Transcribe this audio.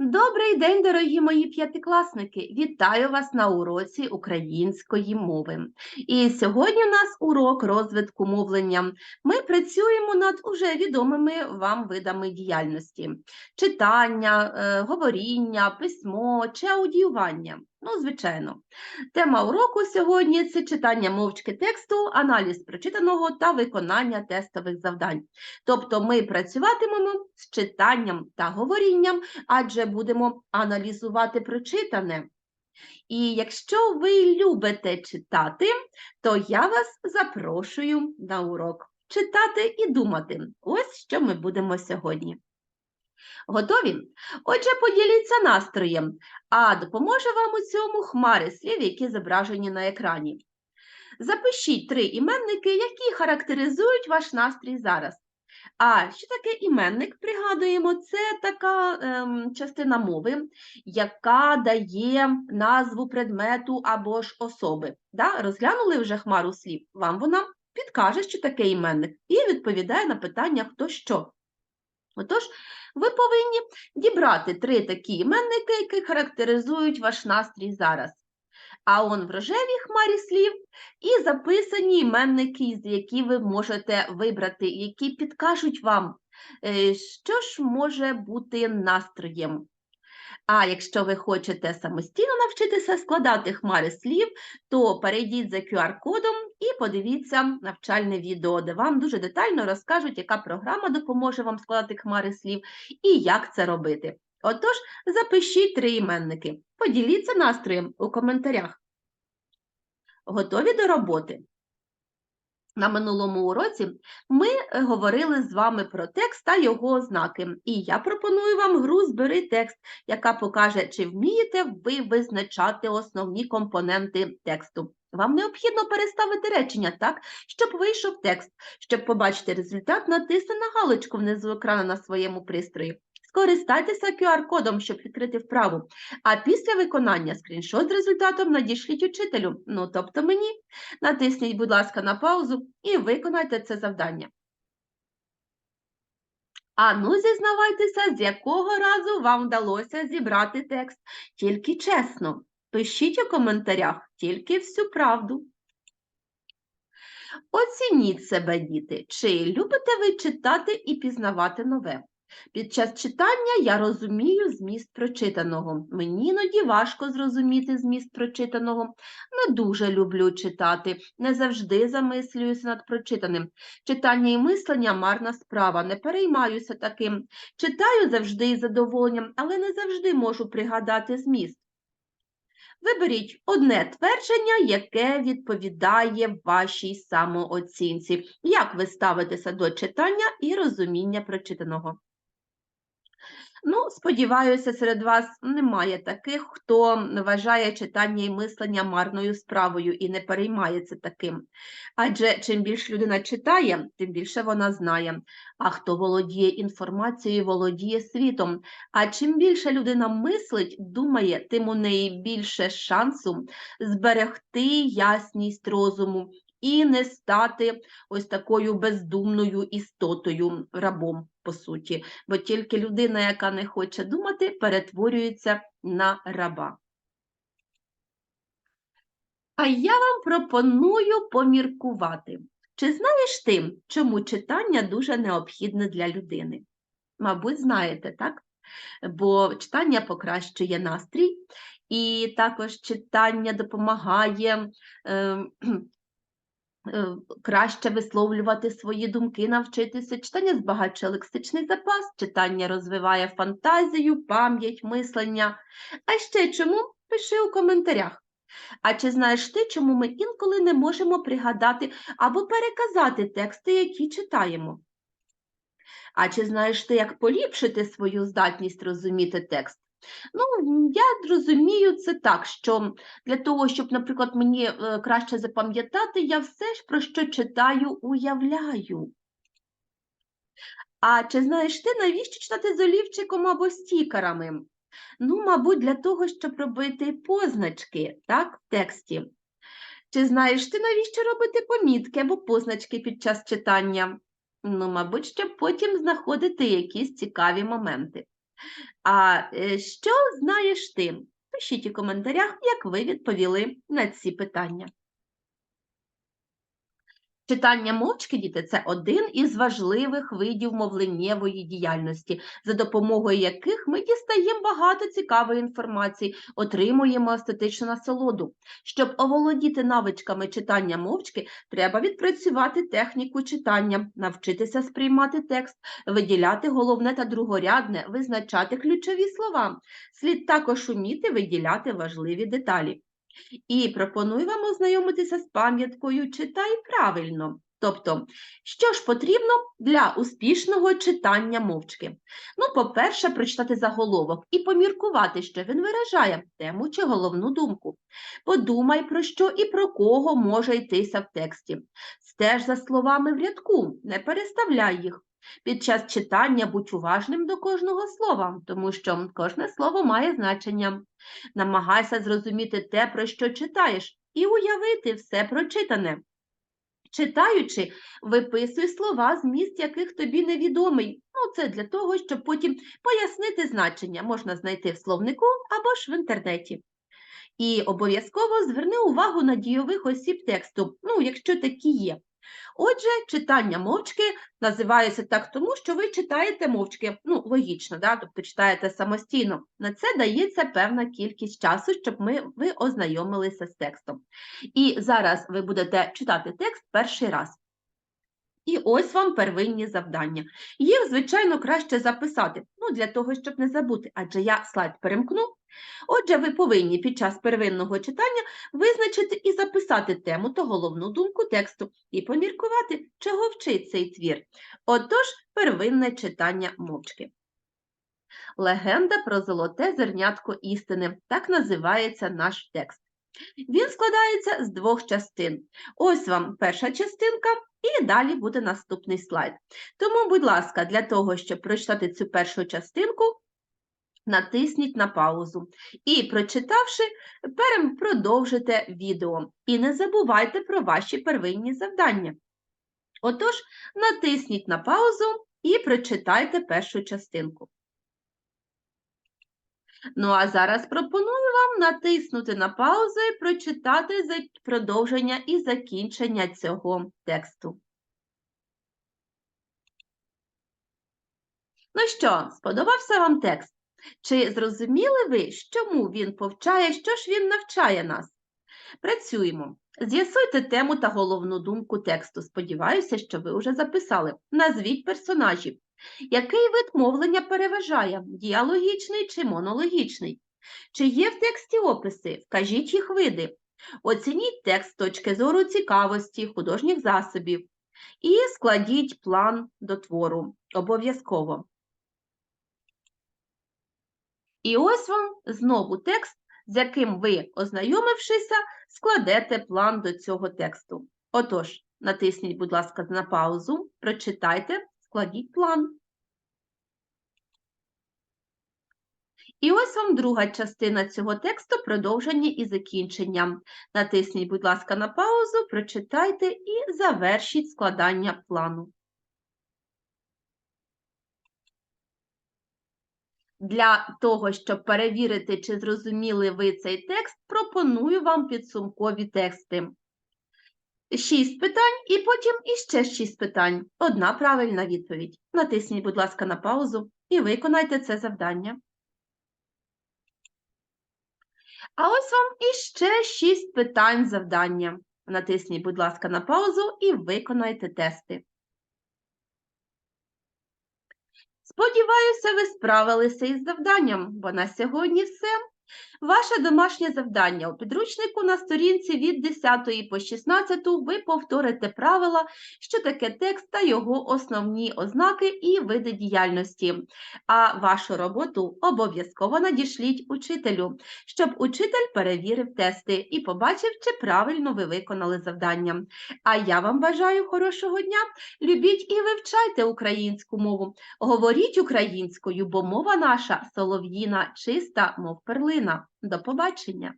Добрий день, дорогі мої п'ятикласники! Вітаю вас на уроці української мови. І сьогодні у нас урок розвитку мовлення. Ми працюємо над уже відомими вам видами діяльності: читання, е, говоріння, письмо чи аудіювання. Ну, звичайно. Тема уроку сьогодні це читання мовчки тексту, аналіз прочитаного та виконання тестових завдань. Тобто ми працюватимемо з читанням та говорінням адже будемо аналізувати прочитане. І якщо ви любите читати, то я вас запрошую на урок читати і думати. Ось що ми будемо сьогодні. Готові? Отже, поділіться настроєм, а допоможе вам у цьому хмари слів, які зображені на екрані. Запишіть три іменники, які характеризують ваш настрій зараз. А що таке іменник? Пригадуємо, це така ем, частина мови, яка дає назву предмету або ж особи. Да? Розглянули вже хмару слів, вам вона підкаже, що таке іменник, і відповідає на питання хто що. Отож, ви повинні дібрати три такі іменники, які характеризують ваш настрій зараз. А он в рожевій хмарі слів і записані іменники, з які ви можете вибрати, які підкажуть вам, е, що ж може бути настроєм. А якщо ви хочете самостійно навчитися складати хмари слів, то перейдіть за QR-кодом і подивіться навчальне відео, де вам дуже детально розкажуть, яка програма допоможе вам складати хмари слів і як це робити. Отож, запишіть три іменники. Поділіться настроєм у коментарях. Готові до роботи? На минулому уроці ми е, говорили з вами про текст та його ознаки. І я пропоную вам гру «Збери текст», яка покаже, чи вмієте ви визначати основні компоненти тексту. Вам необхідно переставити речення так, щоб вийшов текст. Щоб побачити результат, натисни на галочку внизу екрану на своєму пристрої. Скористайтеся QR-кодом, щоб відкрити вправу. А після виконання скріншот з результатом надішліть учителю, ну тобто мені. Натисніть, будь ласка, на паузу і виконайте це завдання. А ну, зізнавайтеся, з якого разу вам вдалося зібрати текст. Тільки чесно. Пишіть у коментарях тільки всю правду. Оцініть себе, діти, чи любите ви читати і пізнавати нове. Під час читання я розумію зміст прочитаного. Мені іноді важко зрозуміти зміст прочитаного. Не дуже люблю читати, не завжди замислююся над прочитаним. Читання і мислення марна справа, не переймаюся таким. Читаю завжди із задоволенням, але не завжди можу пригадати зміст. Виберіть одне твердження, яке відповідає вашій самооцінці. Як ви ставитеся до читання і розуміння прочитаного? Ну, сподіваюся, серед вас немає таких, хто вважає читання і мислення марною справою і не переймається таким. Адже чим більше людина читає, тим більше вона знає. А хто володіє інформацією, володіє світом. А чим більше людина мислить, думає, тим у неї більше шансу зберегти ясність розуму і не стати ось такою бездумною істотою, рабом, по суті. Бо тільки людина, яка не хоче думати, перетворюється на раба. А я вам пропоную поміркувати. Чи знаєш ти, чому читання дуже необхідне для людини? Мабуть, знаєте, так? Бо читання покращує настрій, і також читання допомагає е, е, краще висловлювати свої думки, навчитися. Читання збагачує лексичний запас, читання розвиває фантазію, пам'ять, мислення. А ще чому? Пиши у коментарях. А чи знаєш ти, чому ми інколи не можемо пригадати або переказати тексти, які читаємо? А чи знаєш ти, як поліпшити свою здатність розуміти текст? Ну, я розумію це так, що для того, щоб, наприклад, мені е, краще запам'ятати, я все ж про що читаю, уявляю. А чи знаєш ти, навіщо читати з олівчиком або стікерами? Ну, мабуть, для того, щоб робити позначки так, в тексті. Чи знаєш ти, навіщо робити помітки або позначки під час читання? Ну, мабуть, щоб потім знаходити якісь цікаві моменти. А е, що знаєш ти? Пишіть у коментарях, як ви відповіли на ці питання. Читання мовчки, діти, це один із важливих видів мовленнєвої діяльності, за допомогою яких ми дістаємо багато цікавої інформації, отримуємо естетичну насолоду. Щоб оволодіти навичками читання мовчки, треба відпрацювати техніку читання, навчитися сприймати текст, виділяти головне та другорядне, визначати ключові слова. Слід також уміти виділяти важливі деталі. І пропоную вам ознайомитися з пам'яткою читай правильно. Тобто, що ж потрібно для успішного читання мовчки? Ну, по-перше, прочитати заголовок і поміркувати, що він виражає тему чи головну думку. Подумай, про що і про кого може йтися в тексті. Стеж за словами в рядку, не переставляй їх. Під час читання будь уважним до кожного слова, тому що кожне слово має значення. Намагайся зрозуміти те, про що читаєш, і уявити все прочитане. Читаючи, виписуй слова, зміст яких тобі невідомий. Ну, це для того, щоб потім пояснити значення можна знайти в словнику або ж в інтернеті. І обов'язково зверни увагу на дійових осіб тексту, ну, якщо такі є. Отже, читання мовчки називається так тому, що ви читаєте мовчки, ну, логічно, да? тобто читаєте самостійно. На це дається певна кількість часу, щоб ми, ви ознайомилися з текстом. І зараз ви будете читати текст перший раз. І ось вам первинні завдання. Їх, звичайно, краще записати, ну, для того, щоб не забути, адже я слайд перемкну. Отже, ви повинні під час первинного читання визначити і записати тему та головну думку тексту і поміркувати, чого вчить цей твір. Отож, первинне читання мовчки. Легенда про золоте зернятко істини. Так називається наш текст. Він складається з двох частин. Ось вам перша частинка, і далі буде наступний слайд. Тому, будь ласка, для того, щоб прочитати цю першу частинку, натисніть на паузу. І, прочитавши, продовжите відео. І не забувайте про ваші первинні завдання. Отож, натисніть на паузу і прочитайте першу частинку. Ну, а зараз пропоную вам натиснути на паузу і прочитати продовження і закінчення цього тексту. Ну що, сподобався вам текст? Чи зрозуміли ви, чому він повчає, що ж він навчає нас? Працюємо. З'ясуйте тему та головну думку тексту. Сподіваюся, що ви вже записали. Назвіть персонажів. Який вид мовлення переважає діалогічний чи монологічний? Чи є в тексті описи? Вкажіть їх види. Оцініть текст з точки зору цікавості, художніх засобів і складіть план до твору. Обов'язково. І ось вам знову текст, з яким ви, ознайомившися, складете план до цього тексту. Отож, натисніть, будь ласка, на паузу, прочитайте, складіть план. І ось вам друга частина цього тексту продовження і закінчення. Натисніть, будь ласка, на паузу, прочитайте і завершіть складання плану. Для того, щоб перевірити, чи зрозуміли ви цей текст, пропоную вам підсумкові тексти. Шість питань і потім іще шість питань. Одна правильна відповідь. Натисніть, будь ласка, на паузу і виконайте це завдання. А ось вам іще шість питань завдання. Натисніть, будь ласка, на паузу і виконайте тести. Сподіваюся, ви справилися із завданням, бо на сьогодні все. Ваше домашнє завдання у підручнику на сторінці від 10 по 16 ви повторите правила, що таке текст та його основні ознаки і види діяльності. А вашу роботу обов'язково надішліть учителю, щоб учитель перевірив тести і побачив, чи правильно ви виконали завдання. А я вам бажаю хорошого дня. Любіть і вивчайте українську мову. Говоріть українською, бо мова наша солов'їна, чиста, мов перлина. До побачення!